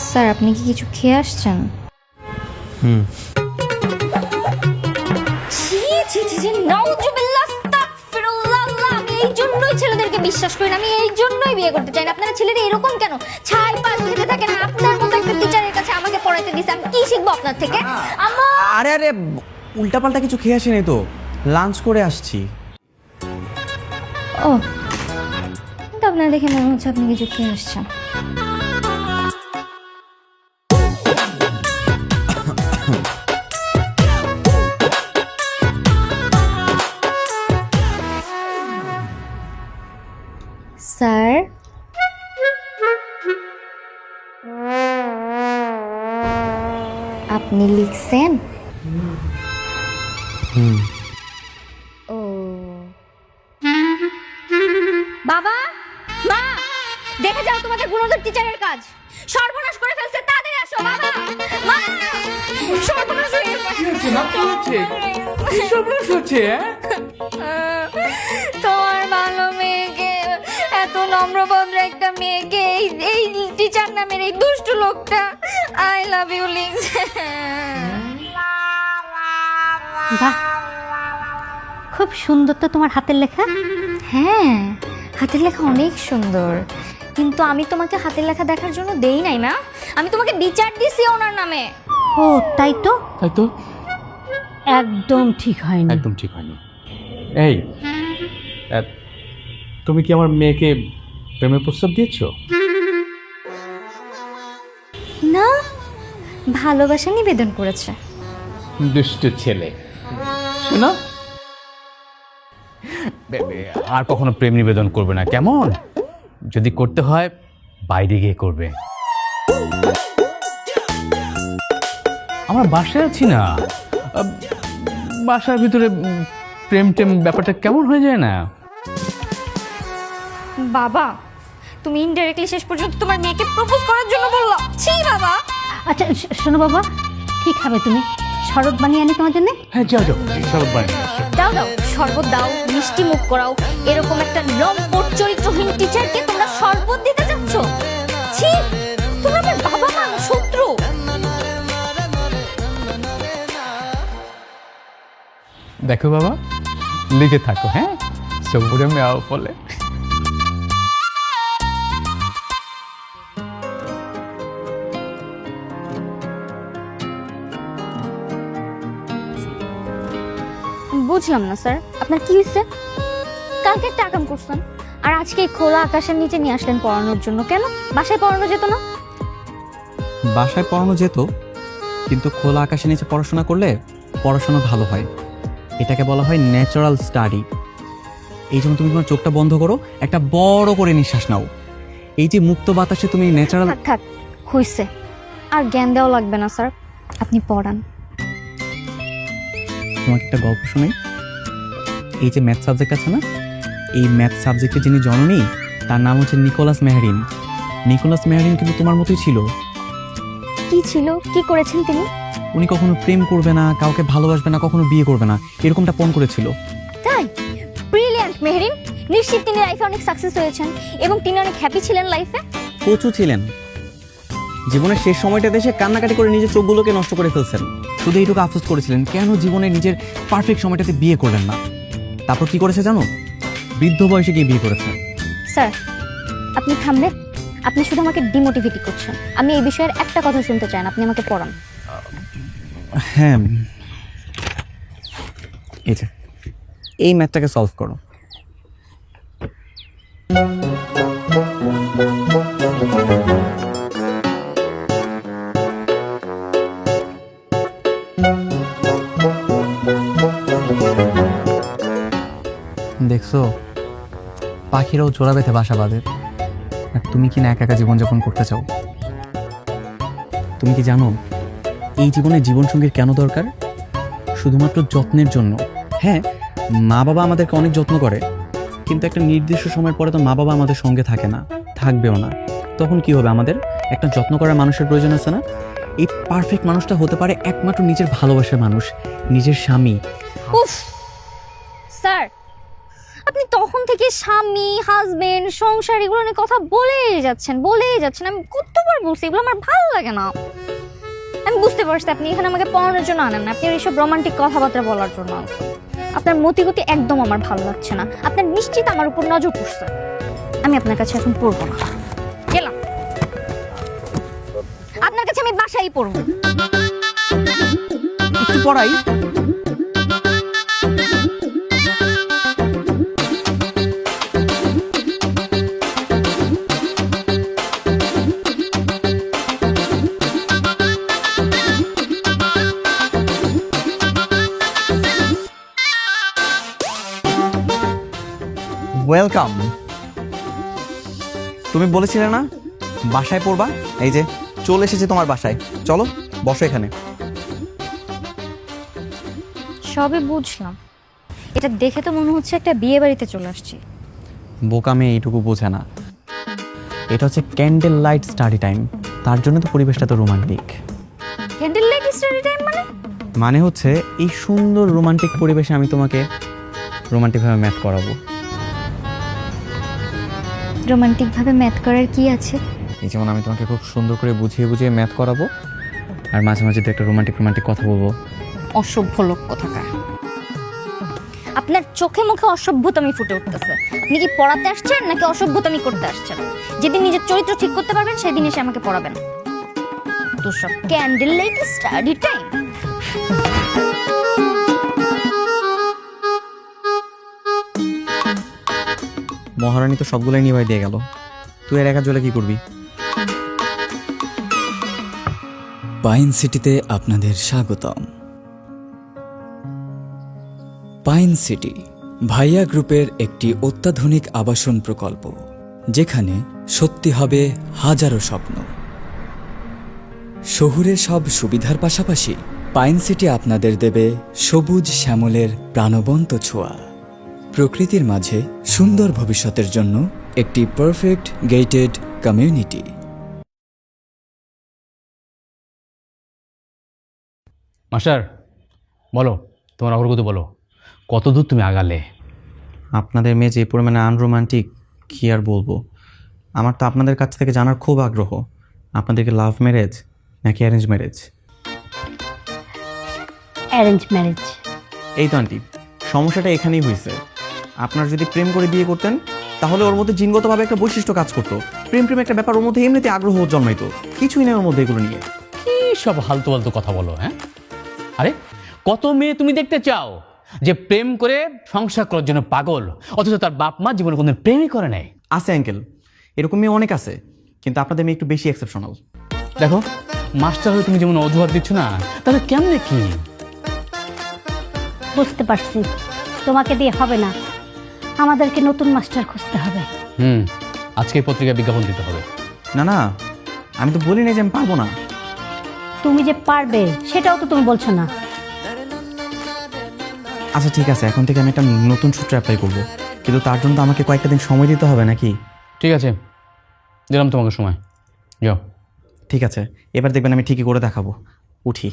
Sir আপনি কি কিছু খেয়ে আসছেন? হুম। ছি ছি ছি ছি নাউজুবিল্লাহ আস্তাগফিরুল্লাহ আমি এই জন্যই ছেলেদেরকে বিশ্বাস করি না আমি এই জন্যই বিয়ে করতে চাই না। আপনারা ছেলেরা এরকম কেন? ছাই পাশ খেতে থাকে না আপনার মতো একটা টিচারের কাছে আমাকে পড়াইতে দিছে আমি কি শিখব আপনার থেকে? আমার আরে আরে উল্টাপাল্টা কিছু খেয়ে আসিনি তো? লাঞ্চ করে আসছি। ও তো আপনার দেখে মনে হচ্ছে আপনি কিছু খেয়ে আসছেন। হুম। ও। বাবা মা দেখে যাও তোমাদের গুণধর টিচারের কাজ। সর্বনাশ করে ফেলছে তাদের আসো বাবা। মা সর্বনাশ হয়ে গেছে। সর্বনাশ হচ্ছে হ্যাঁ? মেয়েকে এই এই টিচার নামের এই দুষ্টু লোকটা। আই লাভ ইউ বাহ। খুব সুন্দর তো তোমার হাতের লেখা। হ্যাঁ হাতের লেখা অনেক সুন্দর। কিন্তু আমি তোমাকে হাতের লেখা দেখার জন্য দেই নাই না আমি তোমাকে বিচার দিছি ওনার নামে। ও তাই তো? তাই তো? একদম ঠিক হয়নি। একদম ঠিক হয়নি। এই তুমি কি আমার মেয়েকে প্রেমের প্রস্তাব দিয়েছ? না ভালোবাসা নিবেদন করেছে। দুষ্ট ছেলে। শোনো। আর কখনো প্রেম নিবেদন করবে না কেমন? যদি করতে হয় বাইরে গিয়ে করবে। আমরা বাসায় আছি না। বাসার ভিতরে প্রেম টেম ব্যাপারটা কেমন হয়ে যায় না? বাবা তুমি ইনডাইরেক্টলি শেষ পর্যন্ত তোমার মেয়েকে প্রপোজ করার জন্য বলল। ছি বাবা। আচ্ছা শোনো বাবা কি খাবে তুমি? শরৎ বানিয়ে আনি তোমার জন্য? হ্যাঁ যাও যাও শরৎ বানিয়ে আসো। দাও দাও শরবত দাও মিষ্টি মুখ করাও। এরকম একটা লম্পট চরিত্রহীন টিচারকে তোমরা শরবত দিতে যাচ্ছ? ছি তোমরা আমার বাবা মা শত্রু। দেখো বাবা লিখে থাকো হ্যাঁ? সবুরে মেয়াও ফলে। বুঝলাম না স্যার। আপনার কি হয়েছে? কালকে একটা আকাম করছেন। আর আজকে এই খোলা আকাশের নিচে নিয়ে আসলেন পড়ানোর জন্য। কেন? বাসায় পড়ানো যেত না? বাসায় পড়ানো যেত কিন্তু খোলা আকাশের নিচে পড়াশোনা করলে পড়াশোনা ভালো হয়। এটাকে বলা হয় ন্যাচারাল স্টাডি এই জন্য তুমি তোমার চোখটা বন্ধ করো একটা বড় করে নিঃশ্বাস নাও। এই যে মুক্ত বাতাসে তুমি ন্যাচারাল থাক থাক হইছে। আর জ্ঞান দেওয়া লাগবে না স্যার। আপনি পড়ান। তোমাকে একটা গল্প শোনাই এই যে ম্যাথ সাবজেক্ট আছে না এই ম্যাথ সাবজেক্টের যিনি জননী তার নাম হচ্ছে নিকোলাস মেহরিন। নিকোলাস মেহরিন কিন্তু তোমার মতোই ছিল। কি ছিল? কি করেছেন তিনি? উনি কখনো প্রেম করবে না কাউকে ভালোবাসবে না কখনো বিয়ে করবে না এরকমটা পণ করেছিল। তাই? ব্রিলিয়ান্ট মেহরিন। নিশ্চিত তিনি লাইফে অনেক সাকসেস হয়েছেন এবং তিনি অনেক হ্যাপি ছিলেন লাইফে কচু ছিলেন। জীবনের শেষ সময়টা দেশে কান্নাকাটি করে নিজের চোখগুলোকে নষ্ট করে ফেলছেন। শুধু এইটুকু আফসোস করেছিলেন কেন জীবনে নিজের পারফেক্ট সময়টাতে বিয়ে করলেন না? তারপর কি করেছে জানো? বৃদ্ধ বয়সে গিয়ে বিয়ে করেছে। স্যার আপনি থামবেন আপনি শুধু আমাকে ডিমোটিভেট করছেন। আমি এই বিষয়ের একটা কথা শুনতে চাই না আপনি আমাকে পড়ান। হ্যাঁ। যে এই ম্যাথটাকে সলভ করো। দেখছ? পাখিরাও জোড়া বেঁধে বাসা বাঁধে। আর তুমি কি না একা একা জীবনযাপন করতে চাও? তুমি কি জানো, এই জীবনে জীবনসঙ্গীর কেন দরকার? শুধুমাত্র যত্নের জন্য। হ্যাঁ মা বাবা আমাদেরকে অনেক যত্ন করে, কিন্তু একটা নির্দিষ্ট সময়ের পরে তো মা বাবা আমাদের সঙ্গে থাকে না, থাকবেও না। তখন কি হবে আমাদের? একটা যত্ন করার মানুষের প্রয়োজন আছে না? এই পারফেক্ট মানুষটা হতে পারে একমাত্র নিজের ভালোবাসার মানুষ, নিজের স্বামী। স্যার আপনি তখন থেকে স্বামী হাজবেন্ড সংসার এগুলো নিয়ে কথা বলেই যাচ্ছেন বলেই যাচ্ছেন। আমি কতবার বলছি, এগুলো আমার ভালো লাগে না। আমি বুঝতে পারছি আপনি এখানে আমাকে পড়ানোর জন্য আনেন না, আপনি এইসব রোমান্টিক কথাবার্তা বলার জন্য। আপনার মতিগতি একদম আমার ভালো লাগছে না। আপনার নিশ্চিত আমার উপর নজর পড়ছে। আমি আপনার কাছে এখন পড়ব না। গেলাম। আপনার কাছে আমি বাসায় পড়ব। পড়াই। ওয়েলকাম তুমি বলেছিলে না? বাসায় পড়বা? এই যে চলে এসেছে তোমার বাসায়। চলো বসো এখানে। সবে বুঝলাম। এটা দেখে তো মনে হচ্ছে একটা বিয়ে বাড়িতে চলে আসছি। বোকা মেয়ে এইটুকু বোঝে না। এটা হচ্ছে ক্যান্ডেল লাইট স্টাডি টাইম তার জন্য তো পরিবেশটা তো romantic candle light study time মানে? মানে হচ্ছে এই সুন্দর রোমান্টিক পরিবেশে আমি তোমাকে রোমান্টিকভাবে ম্যাথ করাবো। রোমান্টিক ভাবে ম্যাথ করার কি আছে? এই যেমন আমি তোমাকে খুব সুন্দর করে বুঝিয়ে বুঝিয়ে ম্যাথ করাবো আর মাঝে মাঝে তো একটা রোমান্টিক রোমান্টিক কথা বলব। অসভ্য লোক কোথাকার। আপনার চোখে মুখে অসভ্যতামি ফুটে উঠতেছে। আপনি কি পড়াতে আসছেন নাকি অসভ্যতামি করতে আসছেন? যেদিন নিজের চরিত্র ঠিক করতে পারবেন সেদিন এসে আমাকে পড়াবেন। তো সব ক্যান্ডেল লাইট স্টাডি টাইম মহারানী তো সবগুলোই নিভাই দিয়ে গেল। তুই এর একা জ্বলে কি করবি? পাইন সিটিতে আপনাদের স্বাগতম। পাইন সিটি, ভাইয়া গ্রুপের একটি অত্যাধুনিক আবাসন প্রকল্প, যেখানে সত্যি হবে হাজারো স্বপ্ন। শহুরে সব সুবিধার পাশাপাশি পাইন সিটি আপনাদের দেবে সবুজ শ্যামলের প্রাণবন্ত ছোঁয়া। প্রকৃতির মাঝে সুন্দর ভবিষ্যতের জন্য একটি পারফেক্ট গেটেড কমিউনিটি মাস্টার বলো তোমার অগ্রগতি বলো। কত দূর তুমি আগালে? আপনাদের মেয়ে যে পরিমাণে আনরোমান্টিক কি আর বলব? আমার তো আপনাদের কাছ থেকে জানার খুব আগ্রহ। আপনাদেরকে লাভ ম্যারেজ নাকি অ্যারেঞ্জ ম্যারেজ অ্যারেঞ্জ ম্যারেজ এই তো আন্টি সমস্যাটা এখানেই হয়েছে। আপনার যদি প্রেম করে বিয়ে করতেন তাহলে ওর মধ্যে জিনগতভাবে একটা বৈশিষ্ট্য কাজ করতো। প্রেম প্রেম একটা ব্যাপার ওর মধ্যে এমনিতে আগ্রহ জন্মাইতো। কিছুই নেই ওর মধ্যে এগুলো নিয়ে। কি সব হালতু ফালতু কথা বলো হ্যাঁ? আরে কত মেয়ে তুমি দেখতে চাও যে প্রেম করে সংসার করার জন্য পাগল অথচ তার বাপ মা জীবনে কোনো প্রেমই করে নাই? আছে অ্যাঙ্কেল এরকম মেয়ে অনেক আছে কিন্তু আপনাদের মেয়ে একটু বেশি এক্সেপশনাল দেখো মাস্টার হয়ে তুমি যেমন অজুহাত দিচ্ছ না তাহলে কেমনে কি? বুঝতে পারছি। তোমাকে দিয়ে হবে না। আমাদেরকে নতুন মাস্টার খুঁজতে হবে। হুম আজকে পত্রিকা বিজ্ঞাপন দিতে হবে। না না আমি তো বলি নাই যে আমি পারব না। তুমি যে পারবে সেটাও তো তুমি বলছো না। আচ্ছা ঠিক আছে এখন থেকে আমি একটা নতুন সূত্র অ্যাপ্লাই করব। কিন্তু তার জন্য তো আমাকে কয়েকটা দিন সময় দিতে হবে নাকি? ঠিক আছে দিলাম তোমাকে সময়। যাও। ঠিক আছে এবার দেখবেন আমি ঠিকই করে দেখাবো। উঠি।